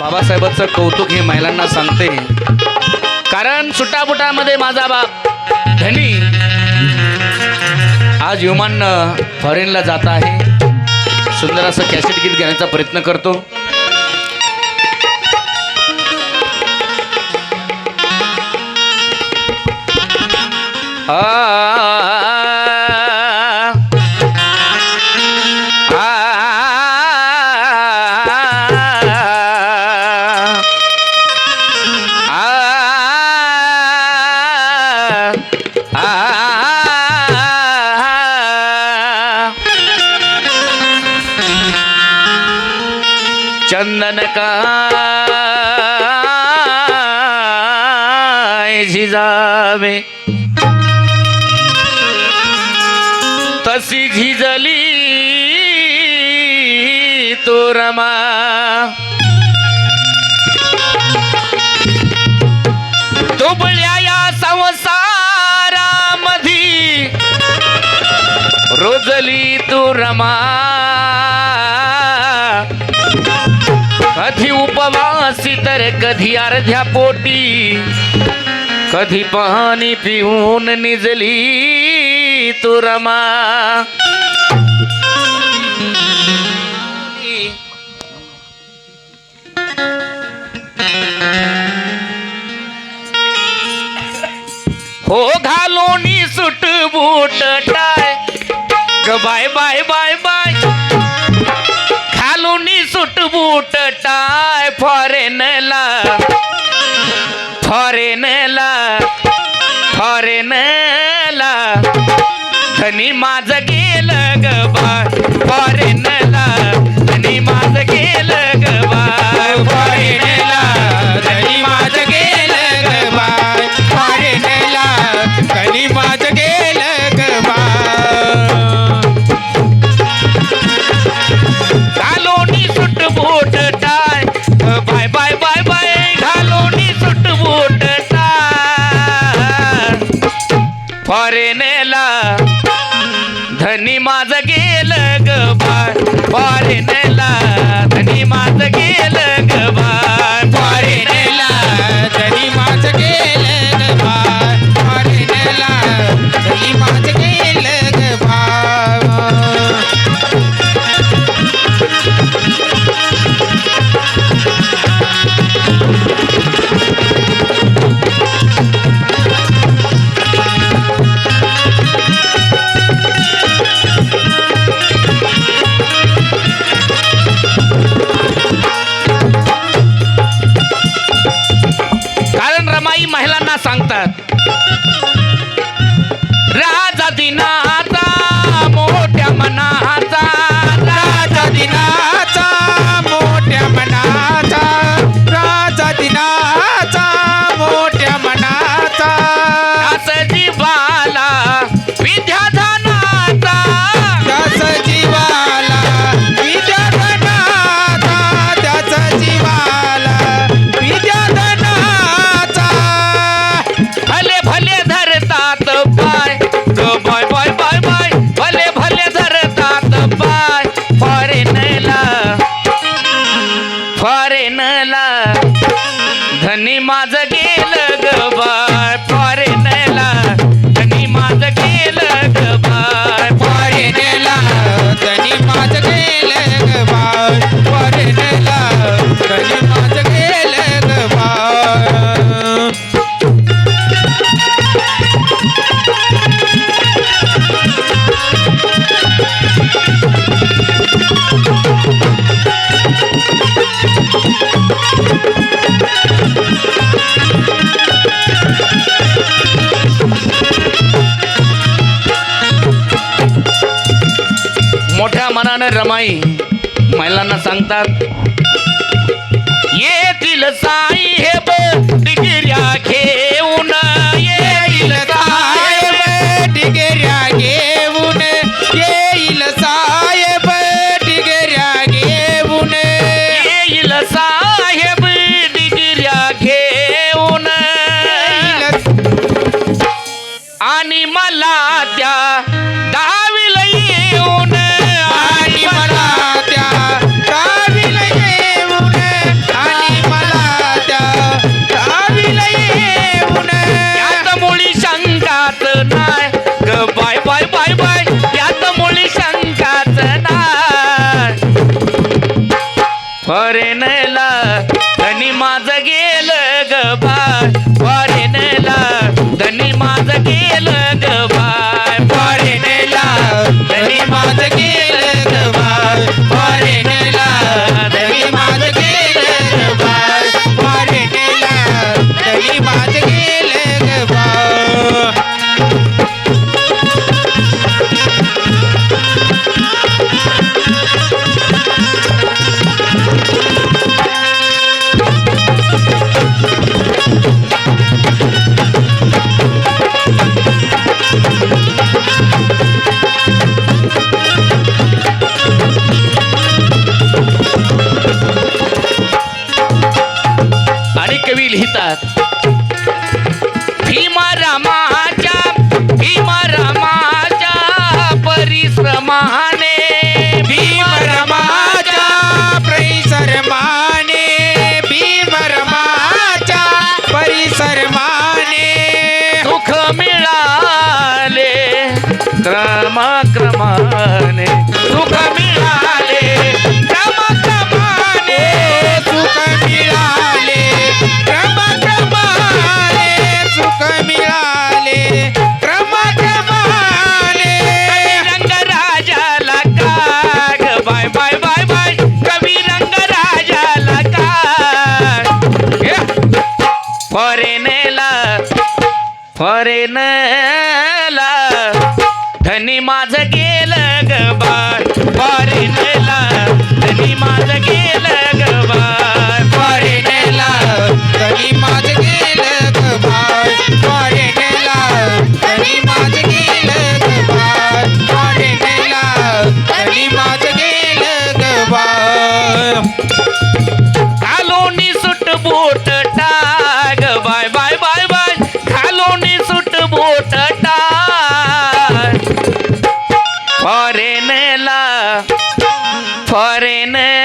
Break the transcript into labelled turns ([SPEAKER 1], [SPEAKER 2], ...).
[SPEAKER 1] बाबासाहेबांचं कौतुक हे महिलांना सांगते. कारण सुटाबुटामध्ये माझा बाप धनी. आज विमान फॉरेनला जात आहे. सुंदर असं कॅसेट गीत घेण्याचा प्रयत्न करतो. आ काय झिजावे तशी झिजली तो रमा. दुबळ्या या संसारामधी रोजली तू रमा. तर कधी अर्ध्या पोटी कधी पाणी पिऊन निजली तू रमा हो घालोनी सुट बूट टाय ग बाय बाय बाय बाय. घालून सुट बूट फॉरेनला. फॉरेनला. फॉरेनला. धनी माझं गेलं ग फॉरेनला. फॉरेनेला. धनी माझ गेलं ग
[SPEAKER 2] फॉरेनेला.
[SPEAKER 1] धनी माझ गेलं ग कारण महिलांना सांगतात राजा दिनाचा मोठ्या मनाचा
[SPEAKER 2] राजा दिनाचा
[SPEAKER 1] मनानं रमाई महिलांना सांगतात येतील साहेब डिगिऱ्या घेऊन येईल साहेब.
[SPEAKER 2] डिगेऱ्या घेऊन येईल साहेब डिगेऱ्या घेऊन.
[SPEAKER 1] येईल साहेब डिगिऱ्या घेऊन. आणि मला त्या ಏನ क्रमाक्रमाने सुखा धनी माझं गेलं ग बार धनी माझं गेलं വരന്